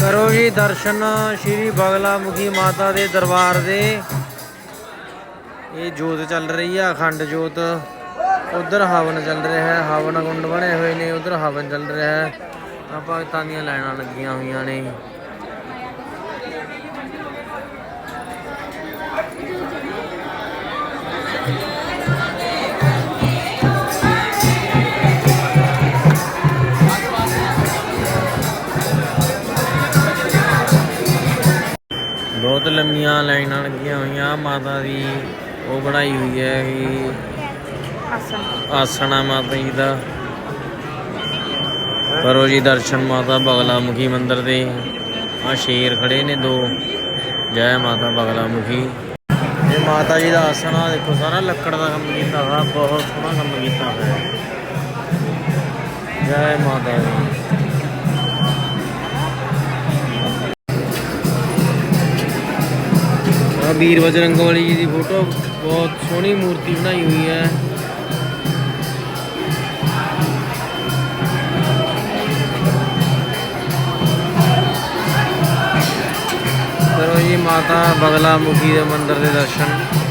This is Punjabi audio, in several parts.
ਕਰੋ ਜੀ ਦਰਸ਼ਨ ਸ਼੍ਰੀ ਬਗਲਾ ਮੁਖੀ ਮਾਤਾ ਦੇ ਦਰਬਾਰ ਦੇ। ਇਹ ਜੋਤ ਚੱਲ ਰਹੀ ਆ, ਅਖੰਡ ਜੋਤ। ਉਧਰ ਹਵਨ ਚੱਲ ਰਿਹਾ ਹੈ, ਹਵਨ ਕੁੰਡ ਬਣੇ ਹੋਏ ਨੇ, ਉਧਰ ਹਵਨ ਚੱਲ ਰਿਹਾ ਹੈ। ਆ ਭਗਤਾਂ ਦੀਆਂ ਲਾਈਨਾਂ ਲੱਗੀਆਂ ਹੋਈਆਂ ਨੇ। ਬਹੁਤ ਲੰਮੀਆਂ ਲਾਈਨਾਂ ਲੱਗੀਆਂ ਹੋਈਆਂ। ਮਾਤਾ ਦੀ ਉਹ ਬਣਾਈ ਹੋਈ ਹੈ ਕਿ ਆਸਣਾ। ਮਾਤਾ ਜੀ ਦਾ। ਕਰੋ ਜੀ ਦਰਸ਼ਨ ਮਾਤਾ ਬਗਲਾ ਮੁਖੀ ਮੰਦਿਰ ਦੇ। ਆ ਸ਼ੇਰ ਖੜੇ ਨੇ ਦੋ। ਜੈ ਮਾਤਾ ਬਗਲਾ ਮੁਖੀ ਇਹ ਮਾਤਾ ਜੀ ਦਾ ਆਸਣਾ ਦੇਖੋ ਸਾਰਾ ਲੱਕੜ ਦਾ ਕੰਮ ਕੀਤਾ ਹੋਇਆ ਬਹੁਤ ਸੋਹਣਾ ਕੰਮ ਕੀਤਾ ਹੋਇਆ। ਜੈ ਮਾਤਾ ਦੀ। ਵੀਰ ਬਜਰੰਗ ਵਾਲੀ ਜੀ ਦੀ ਫੋਟੋ, ਬਹੁਤ ਸੋਹਣੀ ਮੂਰਤੀ ਬਣਾਈ ਹੋਈ ਹੈ। ਕਰੋ ਜੀ, ਮਾਤਾ ਬਗਲਾ ਮੁਖੀ ਦੇ ਮੰਦਿਰ ਦੇ ਦਰਸ਼ਨ।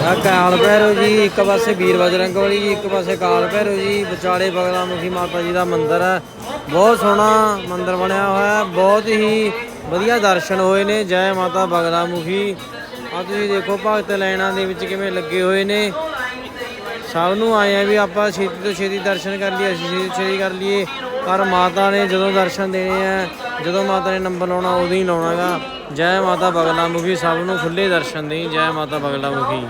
ਆ ਕਾਲ ਭੈਰੋ ਜੀ, ਇੱਕ ਪਾਸੇ ਵੀਰ ਬਜਰੰਗ ਵਾਲੀ ਜੀ, ਇੱਕ ਪਾਸੇ ਕਾਲ ਭੈਰੋ ਜੀ। ਵਿਚਾਲੇ ਬਗਲਾ ਮੁਖੀ ਮਾਤਾ ਜੀ ਦਾ ਮੰਦਿਰ ਹੈ। ਬਹੁਤ ਸੋਹਣਾ ਮੰਦਿਰ ਬਣਿਆ ਹੋਇਆ ਹੈ। ਬਹੁਤ ਹੀ ਵਧੀਆ ਦਰਸ਼ਨ ਹੋਏ ਨੇ। ਜੈ ਮਾਤਾ ਬਗਲਾ ਮੁਖੀ। ਆ ਤੁਸੀਂ ਦੇਖੋ ਭਗਤ ਲਾਈਨਾਂ ਦੇ ਵਿੱਚ ਕਿਵੇਂ ਲੱਗੇ ਹੋਏ ਨੇ। ਸਭ ਨੂੰ ਆਏ ਆ ਵੀ ਆਪਾਂ ਛੇਤੀ ਤੋਂ ਛੇਤੀ ਦਰਸ਼ਨ ਕਰ ਲਈਏ, ਅਸੀਂ ਛੇਤੀ ਤੋਂ ਛੇਤੀ ਕਰ ਲਈਏ। ਪਰ ਮਾਤਾ ਨੇ ਜਦੋਂ ਦਰਸ਼ਨ ਦੇਣੇ ਆ ਜਦੋਂ ਮਾਤਾ ਨੇ ਨੰਬਰ ਲਾਉਣਾ, ਉਦੋਂ ਹੀ ਲਾਉਣਾਗਾ। ਜੈ ਮਾਤਾ ਬਗਲਾ ਮੁਖੀ, ਸਭ ਨੂੰ ਖੁੱਲੇ ਦਰਸ਼ਨ ਦੇਈ ਜੈ ਮਾਤਾ ਬਗਲਾ ਮੁਖੀ।